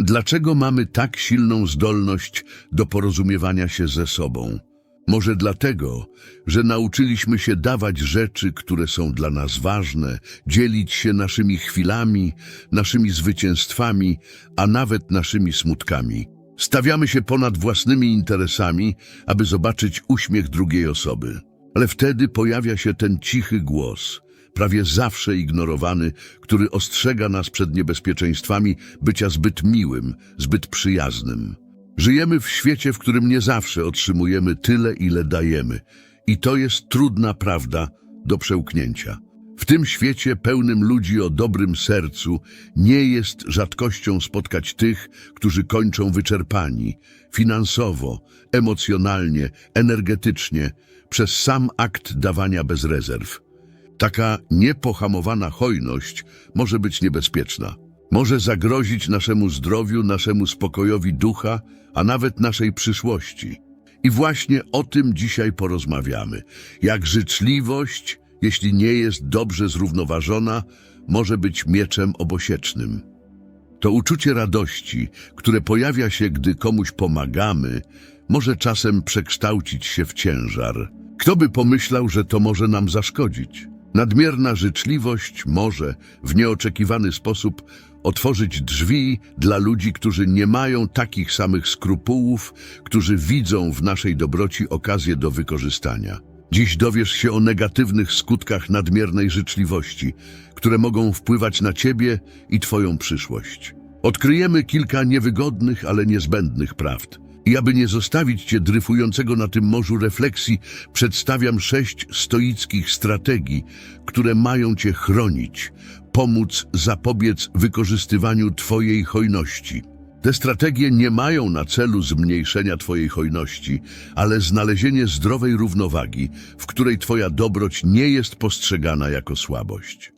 Dlaczego mamy tak silną zdolność do porozumiewania się ze sobą? Może dlatego, że nauczyliśmy się dawać rzeczy, które są dla nas ważne, dzielić się naszymi chwilami, naszymi zwycięstwami, a nawet naszymi smutkami. Stawiamy się ponad własnymi interesami, aby zobaczyć uśmiech drugiej osoby. Ale wtedy pojawia się ten cichy głos, prawie zawsze ignorowany, który ostrzega nas przed niebezpieczeństwami bycia zbyt miłym, zbyt przyjaznym. Żyjemy w świecie, w którym nie zawsze otrzymujemy tyle, ile dajemy. I to jest trudna prawda do przełknięcia. W tym świecie pełnym ludzi o dobrym sercu nie jest rzadkością spotkać tych, którzy kończą wyczerpani finansowo, emocjonalnie, energetycznie, przez sam akt dawania bez rezerw. Taka niepohamowana hojność może być niebezpieczna. Może zagrozić naszemu zdrowiu, naszemu spokojowi ducha, a nawet naszej przyszłości. I właśnie o tym dzisiaj porozmawiamy. Jak życzliwość, jeśli nie jest dobrze zrównoważona, może być mieczem obosiecznym. To uczucie radości, które pojawia się, gdy komuś pomagamy, może czasem przekształcić się w ciężar. Kto by pomyślał, że to może nam zaszkodzić? Nadmierna życzliwość może w nieoczekiwany sposób otworzyć drzwi dla ludzi, którzy nie mają takich samych skrupułów, którzy widzą w naszej dobroci okazję do wykorzystania. Dziś dowiesz się o negatywnych skutkach nadmiernej życzliwości, które mogą wpływać na ciebie i twoją przyszłość. Odkryjemy kilka niewygodnych, ale niezbędnych prawd. I aby nie zostawić cię dryfującego na tym morzu refleksji, przedstawiam sześć stoickich strategii, które mają cię chronić, pomóc zapobiec wykorzystywaniu twojej hojności. Te strategie nie mają na celu zmniejszenia twojej hojności, ale znalezienie zdrowej równowagi, w której twoja dobroć nie jest postrzegana jako słabość.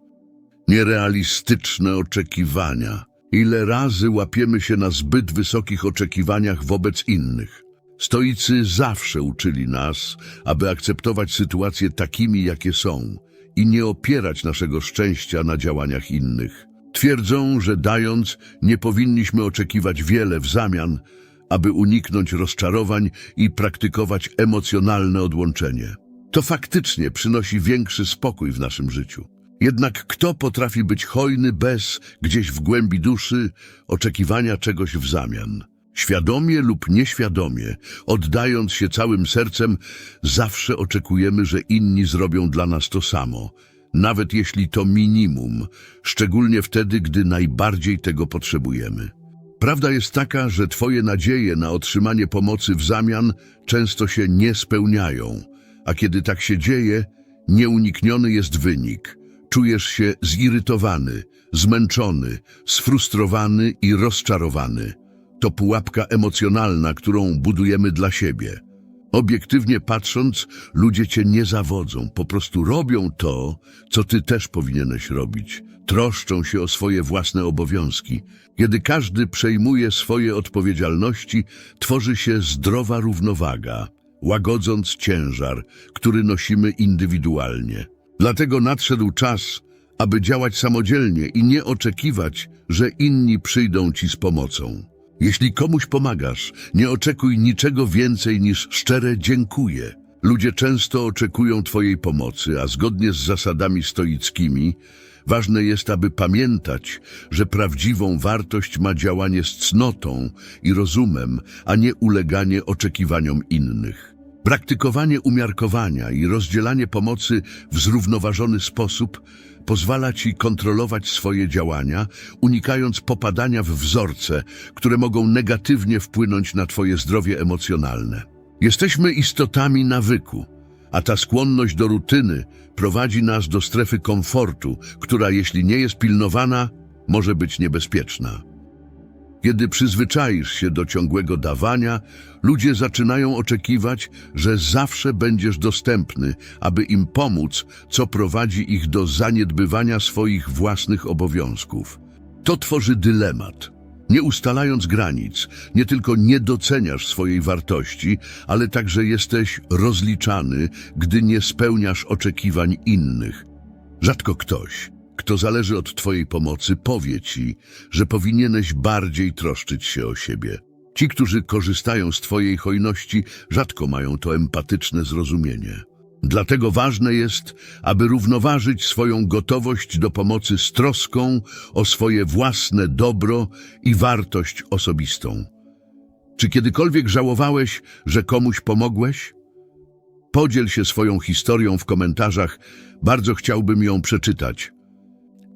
Nierealistyczne oczekiwania. Ile razy łapiemy się na zbyt wysokich oczekiwaniach wobec innych? Stoicy zawsze uczyli nas, aby akceptować sytuacje takimi, jakie są i nie opierać naszego szczęścia na działaniach innych. Twierdzą, że dając, nie powinniśmy oczekiwać wiele w zamian, aby uniknąć rozczarowań i praktykować emocjonalne odłączenie. To faktycznie przynosi większy spokój w naszym życiu. Jednak kto potrafi być hojny bez, gdzieś w głębi duszy, oczekiwania czegoś w zamian? Świadomie lub nieświadomie, oddając się całym sercem, zawsze oczekujemy, że inni zrobią dla nas to samo, nawet jeśli to minimum, szczególnie wtedy, gdy najbardziej tego potrzebujemy. Prawda jest taka, że Twoje nadzieje na otrzymanie pomocy w zamian często się nie spełniają, a kiedy tak się dzieje, nieunikniony jest wynik. Czujesz się zirytowany, zmęczony, sfrustrowany i rozczarowany. To pułapka emocjonalna, którą budujemy dla siebie. Obiektywnie patrząc, ludzie cię nie zawodzą, po prostu robią to, co ty też powinieneś robić. Troszczą się o swoje własne obowiązki. Kiedy każdy przejmuje swoje odpowiedzialności, tworzy się zdrowa równowaga, łagodząc ciężar, który nosimy indywidualnie. Dlatego nadszedł czas, aby działać samodzielnie i nie oczekiwać, że inni przyjdą ci z pomocą. Jeśli komuś pomagasz, nie oczekuj niczego więcej niż szczere dziękuję. Ludzie często oczekują Twojej pomocy, a zgodnie z zasadami stoickimi, ważne jest, aby pamiętać, że prawdziwą wartość ma działanie z cnotą i rozumem, a nie uleganie oczekiwaniom innych. Praktykowanie umiarkowania i rozdzielanie pomocy w zrównoważony sposób pozwala Ci kontrolować swoje działania, unikając popadania w wzorce, które mogą negatywnie wpłynąć na Twoje zdrowie emocjonalne. Jesteśmy istotami nawyku, a ta skłonność do rutyny prowadzi nas do strefy komfortu, która jeśli nie jest pilnowana, może być niebezpieczna. Kiedy przyzwyczaisz się do ciągłego dawania, ludzie zaczynają oczekiwać, że zawsze będziesz dostępny, aby im pomóc, co prowadzi ich do zaniedbywania swoich własnych obowiązków. To tworzy dylemat. Nie ustalając granic, nie tylko nie doceniasz swojej wartości, ale także jesteś rozliczany, gdy nie spełniasz oczekiwań innych. Rzadko ktoś, kto zależy od twojej pomocy, powie ci, że powinieneś bardziej troszczyć się o siebie. Ci, którzy korzystają z twojej hojności, rzadko mają to empatyczne zrozumienie. Dlatego ważne jest, aby równoważyć swoją gotowość do pomocy z troską o swoje własne dobro i wartość osobistą. Czy kiedykolwiek żałowałeś, że komuś pomogłeś? Podziel się swoją historią w komentarzach, bardzo chciałbym ją przeczytać.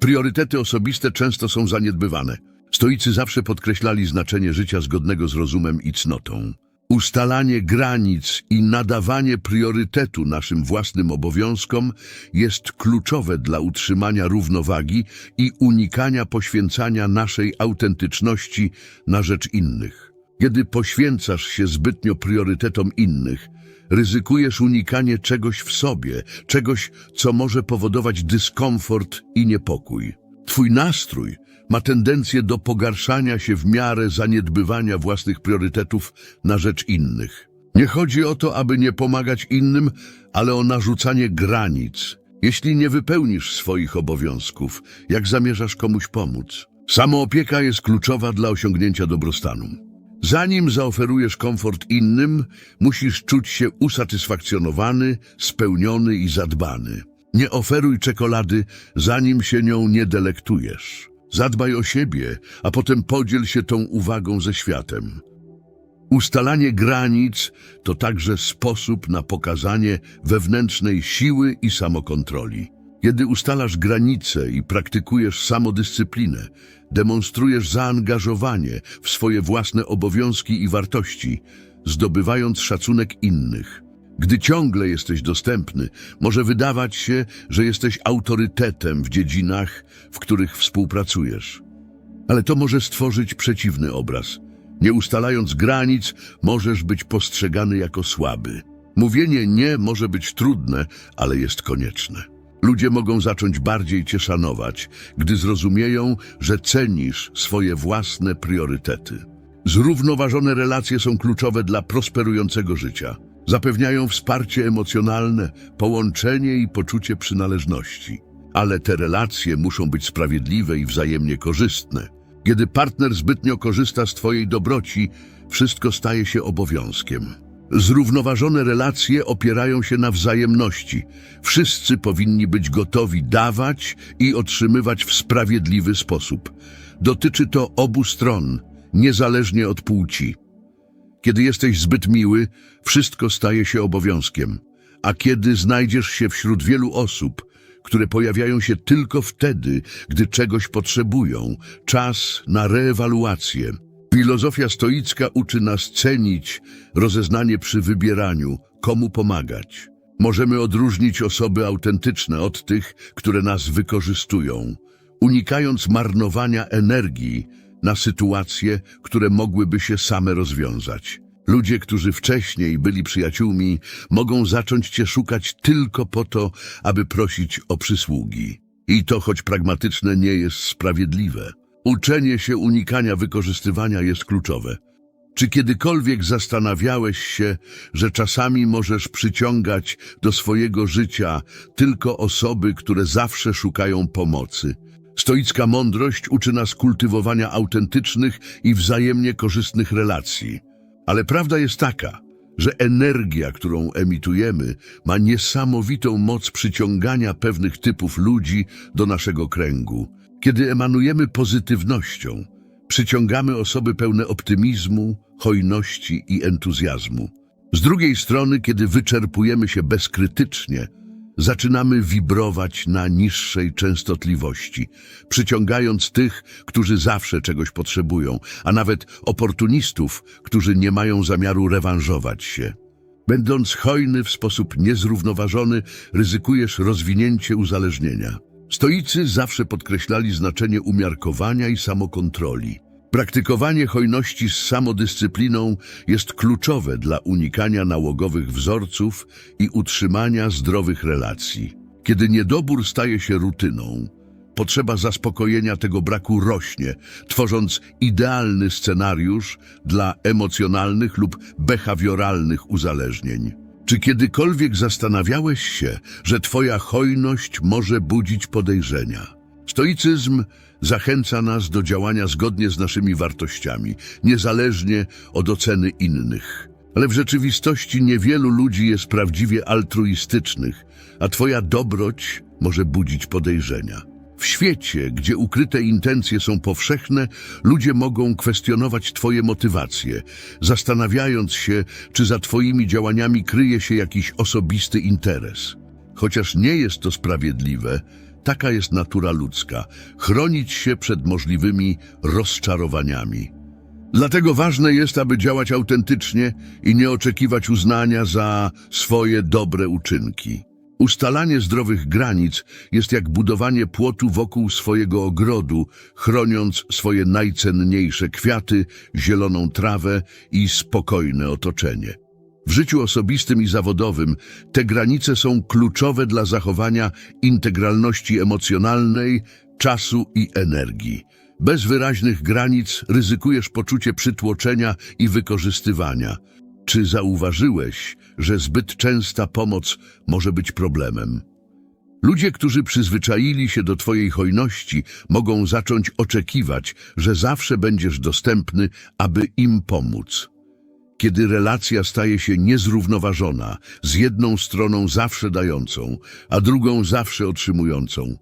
Priorytety osobiste często są zaniedbywane. Stoicy zawsze podkreślali znaczenie życia zgodnego z rozumem i cnotą. Ustalanie granic i nadawanie priorytetu naszym własnym obowiązkom jest kluczowe dla utrzymania równowagi i unikania poświęcania naszej autentyczności na rzecz innych. Kiedy poświęcasz się zbytnio priorytetom innych, ryzykujesz unikanie czegoś w sobie, czegoś, co może powodować dyskomfort i niepokój. Twój nastrój ma tendencję do pogarszania się w miarę zaniedbywania własnych priorytetów na rzecz innych. Nie chodzi o to, aby nie pomagać innym, ale o narzucanie granic. Jeśli nie wypełnisz swoich obowiązków, jak zamierzasz komuś pomóc? Samoopieka jest kluczowa dla osiągnięcia dobrostanu. Zanim zaoferujesz komfort innym, musisz czuć się usatysfakcjonowany, spełniony i zadbany. Nie oferuj czekolady, zanim się nią nie delektujesz. Zadbaj o siebie, a potem podziel się tą uwagą ze światem. Ustalanie granic to także sposób na pokazanie wewnętrznej siły i samokontroli. Kiedy ustalasz granice i praktykujesz samodyscyplinę, demonstrujesz zaangażowanie w swoje własne obowiązki i wartości, zdobywając szacunek innych. Gdy ciągle jesteś dostępny, może wydawać się, że jesteś autorytetem w dziedzinach, w których współpracujesz. Ale to może stworzyć przeciwny obraz. Nie ustalając granic, możesz być postrzegany jako słaby. Mówienie nie może być trudne, ale jest konieczne. Ludzie mogą zacząć bardziej cię szanować, gdy zrozumieją, że cenisz swoje własne priorytety. Zrównoważone relacje są kluczowe dla prosperującego życia. Zapewniają wsparcie emocjonalne, połączenie i poczucie przynależności. Ale te relacje muszą być sprawiedliwe i wzajemnie korzystne. Kiedy partner zbytnio korzysta z Twojej dobroci, wszystko staje się obowiązkiem. Zrównoważone relacje opierają się na wzajemności. Wszyscy powinni być gotowi dawać i otrzymywać w sprawiedliwy sposób. Dotyczy to obu stron, niezależnie od płci. Kiedy jesteś zbyt miły, wszystko staje się obowiązkiem. A kiedy znajdziesz się wśród wielu osób, które pojawiają się tylko wtedy, gdy czegoś potrzebują, czas na reewaluację. Filozofia stoicka uczy nas cenić rozeznanie przy wybieraniu, komu pomagać. Możemy odróżnić osoby autentyczne od tych, które nas wykorzystują, unikając marnowania energii na sytuacje, które mogłyby się same rozwiązać. Ludzie, którzy wcześniej byli przyjaciółmi, mogą zacząć cię szukać tylko po to, aby prosić o przysługi. I to, choć pragmatyczne, nie jest sprawiedliwe. Uczenie się unikania wykorzystywania jest kluczowe. Czy kiedykolwiek zastanawiałeś się, że czasami możesz przyciągać do swojego życia tylko osoby, które zawsze szukają pomocy? Stoicka mądrość uczy nas kultywowania autentycznych i wzajemnie korzystnych relacji. Ale prawda jest taka, że energia, którą emitujemy, ma niesamowitą moc przyciągania pewnych typów ludzi do naszego kręgu. Kiedy emanujemy pozytywnością, przyciągamy osoby pełne optymizmu, hojności i entuzjazmu. Z drugiej strony, kiedy wyczerpujemy się bezkrytycznie, zaczynamy wibrować na niższej częstotliwości, przyciągając tych, którzy zawsze czegoś potrzebują, a nawet oportunistów, którzy nie mają zamiaru rewanżować się. Będąc hojny w sposób niezrównoważony, ryzykujesz rozwinięcie uzależnienia. Stoicy zawsze podkreślali znaczenie umiarkowania i samokontroli. Praktykowanie hojności z samodyscypliną jest kluczowe dla unikania nałogowych wzorców i utrzymania zdrowych relacji. Kiedy niedobór staje się rutyną, potrzeba zaspokojenia tego braku rośnie, tworząc idealny scenariusz dla emocjonalnych lub behawioralnych uzależnień. Czy kiedykolwiek zastanawiałeś się, że Twoja hojność może budzić podejrzenia? Stoicyzm zachęca nas do działania zgodnie z naszymi wartościami, niezależnie od oceny innych. Ale w rzeczywistości niewielu ludzi jest prawdziwie altruistycznych, a Twoja dobroć może budzić podejrzenia. W świecie, gdzie ukryte intencje są powszechne, ludzie mogą kwestionować Twoje motywacje, zastanawiając się, czy za Twoimi działaniami kryje się jakiś osobisty interes. Chociaż nie jest to sprawiedliwe, taka jest natura ludzka chronić się przed możliwymi rozczarowaniami. Dlatego ważne jest, aby działać autentycznie i nie oczekiwać uznania za swoje dobre uczynki. Ustalanie zdrowych granic jest jak budowanie płotu wokół swojego ogrodu, chroniąc swoje najcenniejsze kwiaty, zieloną trawę i spokojne otoczenie. W życiu osobistym i zawodowym te granice są kluczowe dla zachowania integralności emocjonalnej, czasu i energii. Bez wyraźnych granic ryzykujesz poczucie przytłoczenia i wykorzystywania. Czy zauważyłeś, że zbyt częsta pomoc może być problemem? Ludzie, którzy przyzwyczaili się do Twojej hojności, mogą zacząć oczekiwać, że zawsze będziesz dostępny, aby im pomóc. Kiedy relacja staje się niezrównoważona, z jedną stroną zawsze dającą, a drugą zawsze otrzymującą,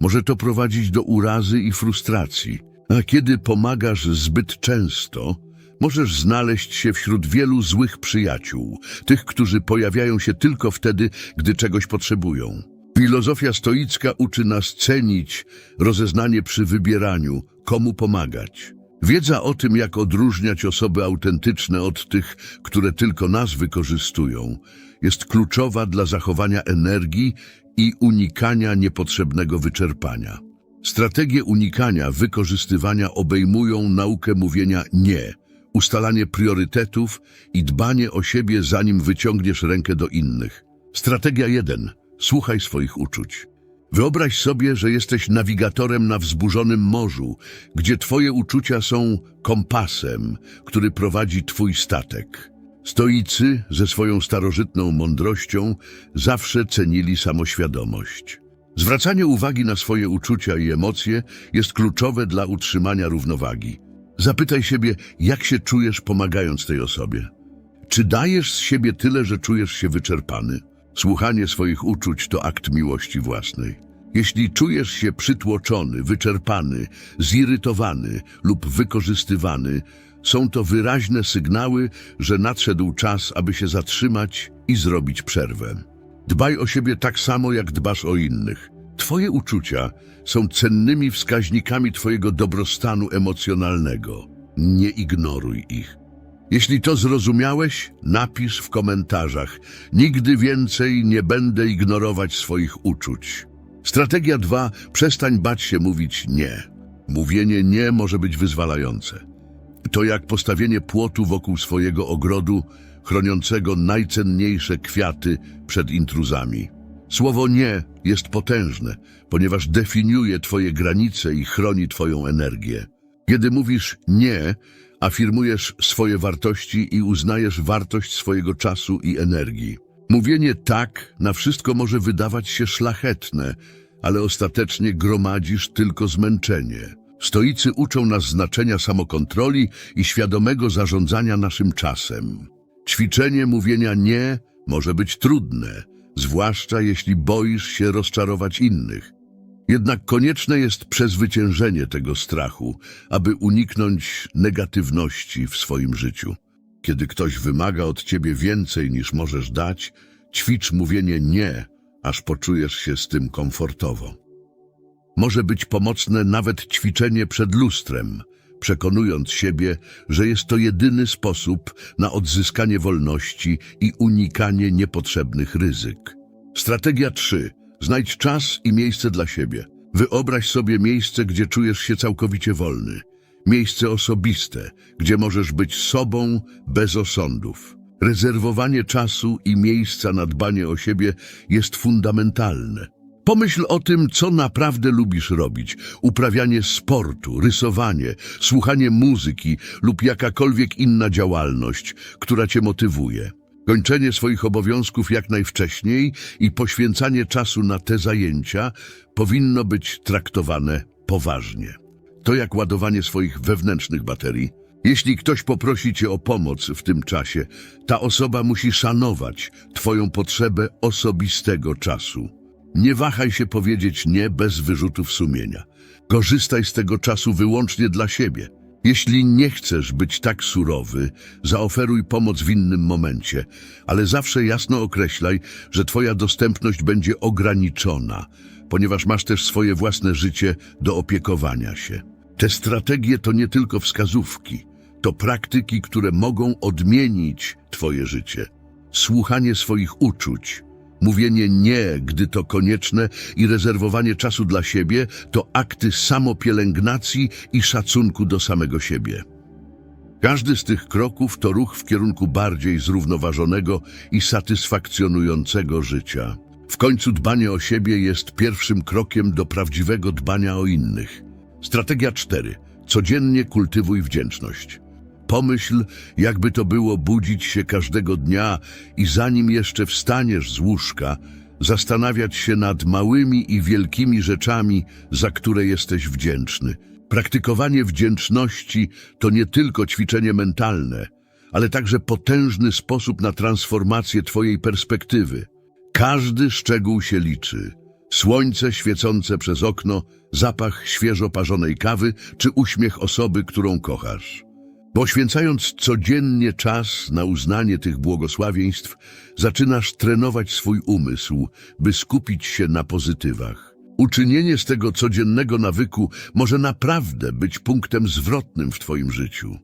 może to prowadzić do urazy i frustracji. A kiedy pomagasz zbyt często, możesz znaleźć się wśród wielu złych przyjaciół, tych, którzy pojawiają się tylko wtedy, gdy czegoś potrzebują. Filozofia stoicka uczy nas cenić rozeznanie przy wybieraniu, komu pomagać. Wiedza o tym, jak odróżniać osoby autentyczne od tych, które tylko nas wykorzystują, jest kluczowa dla zachowania energii i unikania niepotrzebnego wyczerpania. Strategie unikania wykorzystywania obejmują naukę mówienia nie, ustalanie priorytetów i dbanie o siebie, zanim wyciągniesz rękę do innych. Strategia 1. Słuchaj swoich uczuć. Wyobraź sobie, że jesteś nawigatorem na wzburzonym morzu, gdzie twoje uczucia są kompasem, który prowadzi twój statek. Stoicy ze swoją starożytną mądrością zawsze cenili samoświadomość. Zwracanie uwagi na swoje uczucia i emocje jest kluczowe dla utrzymania równowagi. Zapytaj siebie, jak się czujesz pomagając tej osobie. Czy dajesz z siebie tyle, że czujesz się wyczerpany? Słuchanie swoich uczuć to akt miłości własnej. Jeśli czujesz się przytłoczony, wyczerpany, zirytowany lub wykorzystywany, są to wyraźne sygnały, że nadszedł czas, aby się zatrzymać i zrobić przerwę. Dbaj o siebie tak samo, jak dbasz o innych. Twoje uczucia są cennymi wskaźnikami Twojego dobrostanu emocjonalnego. Nie ignoruj ich. Jeśli to zrozumiałeś, napisz w komentarzach. Nigdy więcej nie będę ignorować swoich uczuć. Strategia 2. Przestań bać się mówić nie. Mówienie nie może być wyzwalające. To jak postawienie płotu wokół swojego ogrodu, chroniącego najcenniejsze kwiaty przed intruzami. Słowo nie jest potężne, ponieważ definiuje Twoje granice i chroni Twoją energię. Kiedy mówisz nie, afirmujesz swoje wartości i uznajesz wartość swojego czasu i energii. Mówienie tak na wszystko może wydawać się szlachetne, ale ostatecznie gromadzisz tylko zmęczenie. Stoicy uczą nas znaczenia samokontroli i świadomego zarządzania naszym czasem. Ćwiczenie mówienia nie może być trudne, zwłaszcza jeśli boisz się rozczarować innych. Jednak konieczne jest przezwyciężenie tego strachu, aby uniknąć negatywności w swoim życiu. Kiedy ktoś wymaga od ciebie więcej niż możesz dać, ćwicz mówienie nie, aż poczujesz się z tym komfortowo. Może być pomocne nawet ćwiczenie przed lustrem, przekonując siebie, że jest to jedyny sposób na odzyskanie wolności i unikanie niepotrzebnych ryzyk. Strategia 3. Znajdź czas i miejsce dla siebie. Wyobraź sobie miejsce, gdzie czujesz się całkowicie wolny. Miejsce osobiste, gdzie możesz być sobą bez osądów. Rezerwowanie czasu i miejsca na dbanie o siebie jest fundamentalne. Pomyśl o tym, co naprawdę lubisz robić. Uprawianie sportu, rysowanie, słuchanie muzyki lub jakakolwiek inna działalność, która cię motywuje. Kończenie swoich obowiązków jak najwcześniej i poświęcanie czasu na te zajęcia powinno być traktowane poważnie. To jak ładowanie swoich wewnętrznych baterii. Jeśli ktoś poprosi cię o pomoc w tym czasie, ta osoba musi szanować twoją potrzebę osobistego czasu. Nie wahaj się powiedzieć nie bez wyrzutów sumienia. Korzystaj z tego czasu wyłącznie dla siebie. Jeśli nie chcesz być tak surowy, zaoferuj pomoc w innym momencie, ale zawsze jasno określaj, że twoja dostępność będzie ograniczona, ponieważ masz też swoje własne życie do opiekowania się. Te strategie to nie tylko wskazówki, to praktyki, które mogą odmienić twoje życie. Słuchanie swoich uczuć, mówienie nie, gdy to konieczne i rezerwowanie czasu dla siebie to akty samopielęgnacji i szacunku do samego siebie. Każdy z tych kroków to ruch w kierunku bardziej zrównoważonego i satysfakcjonującego życia. W końcu dbanie o siebie jest pierwszym krokiem do prawdziwego dbania o innych. Strategia 4. Codziennie kultywuj wdzięczność. Pomyśl, jakby to było budzić się każdego dnia i zanim jeszcze wstaniesz z łóżka, zastanawiać się nad małymi i wielkimi rzeczami, za które jesteś wdzięczny. Praktykowanie wdzięczności to nie tylko ćwiczenie mentalne, ale także potężny sposób na transformację Twojej perspektywy. Każdy szczegół się liczy. Słońce świecące przez okno, zapach świeżo parzonej kawy czy uśmiech osoby, którą kochasz. Poświęcając codziennie czas na uznanie tych błogosławieństw, zaczynasz trenować swój umysł, by skupić się na pozytywach. Uczynienie z tego codziennego nawyku może naprawdę być punktem zwrotnym w Twoim życiu.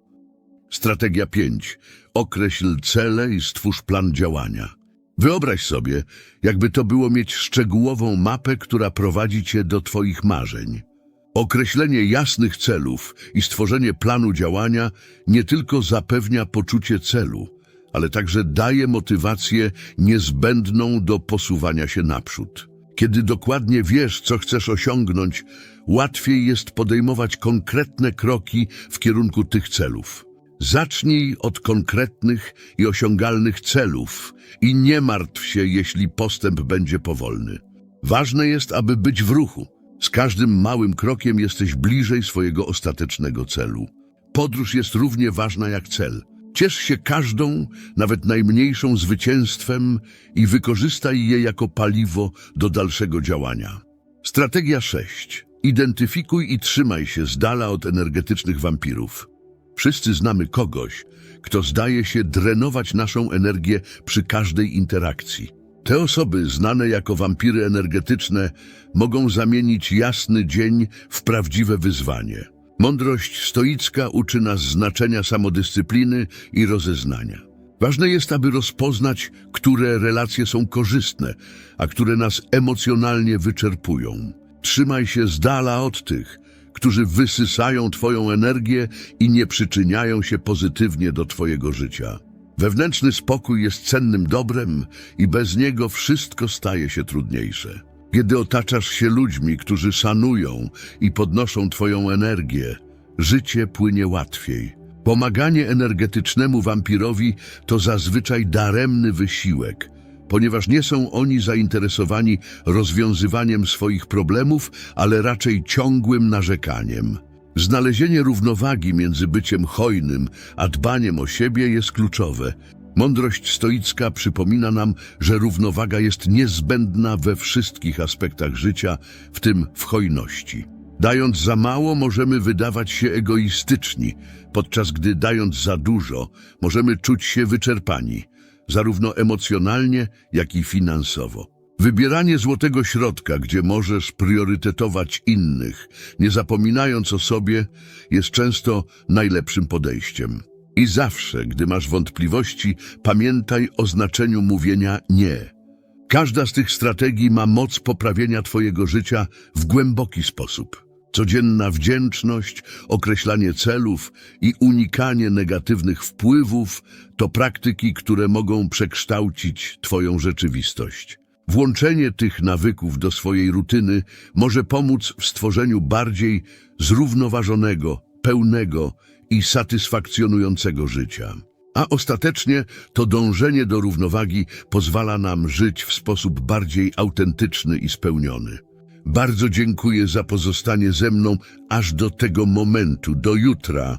Strategia 5. Określ cele i stwórz plan działania. Wyobraź sobie, jakby to było mieć szczegółową mapę, która prowadzi Cię do Twoich marzeń. Określenie jasnych celów i stworzenie planu działania nie tylko zapewnia poczucie celu, ale także daje motywację niezbędną do posuwania się naprzód. Kiedy dokładnie wiesz, co chcesz osiągnąć, łatwiej jest podejmować konkretne kroki w kierunku tych celów. Zacznij od konkretnych i osiągalnych celów i nie martw się, jeśli postęp będzie powolny. Ważne jest, aby być w ruchu. Z każdym małym krokiem jesteś bliżej swojego ostatecznego celu. Podróż jest równie ważna jak cel. Ciesz się każdą, nawet najmniejszą zwycięstwem i wykorzystaj je jako paliwo do dalszego działania. Strategia 6. Identyfikuj i trzymaj się z dala od energetycznych wampirów. Wszyscy znamy kogoś, kto zdaje się drenować naszą energię przy każdej interakcji. Te osoby, znane jako wampiry energetyczne, mogą zamienić jasny dzień w prawdziwe wyzwanie. Mądrość stoicka uczy nas znaczenia samodyscypliny i rozeznania. Ważne jest, aby rozpoznać, które relacje są korzystne, a które nas emocjonalnie wyczerpują. Trzymaj się z dala od tych, którzy wysysają Twoją energię i nie przyczyniają się pozytywnie do Twojego życia. Wewnętrzny spokój jest cennym dobrem i bez niego wszystko staje się trudniejsze. Kiedy otaczasz się ludźmi, którzy szanują i podnoszą Twoją energię, życie płynie łatwiej. Pomaganie energetycznemu wampirowi to zazwyczaj daremny wysiłek, ponieważ nie są oni zainteresowani rozwiązywaniem swoich problemów, ale raczej ciągłym narzekaniem. Znalezienie równowagi między byciem hojnym a dbaniem o siebie jest kluczowe. Mądrość stoicka przypomina nam, że równowaga jest niezbędna we wszystkich aspektach życia, w tym w hojności. Dając za mało, możemy wydawać się egoistyczni, podczas gdy dając za dużo, możemy czuć się wyczerpani, zarówno emocjonalnie, jak i finansowo. Wybieranie złotego środka, gdzie możesz priorytetować innych, nie zapominając o sobie, jest często najlepszym podejściem. I zawsze, gdy masz wątpliwości, pamiętaj o znaczeniu mówienia nie. Każda z tych strategii ma moc poprawienia Twojego życia w głęboki sposób. Codzienna wdzięczność, określanie celów i unikanie negatywnych wpływów to praktyki, które mogą przekształcić Twoją rzeczywistość. Włączenie tych nawyków do swojej rutyny może pomóc w stworzeniu bardziej zrównoważonego, pełnego i satysfakcjonującego życia. A ostatecznie to dążenie do równowagi pozwala nam żyć w sposób bardziej autentyczny i spełniony. Bardzo dziękuję za pozostanie ze mną aż do tego momentu, do jutra.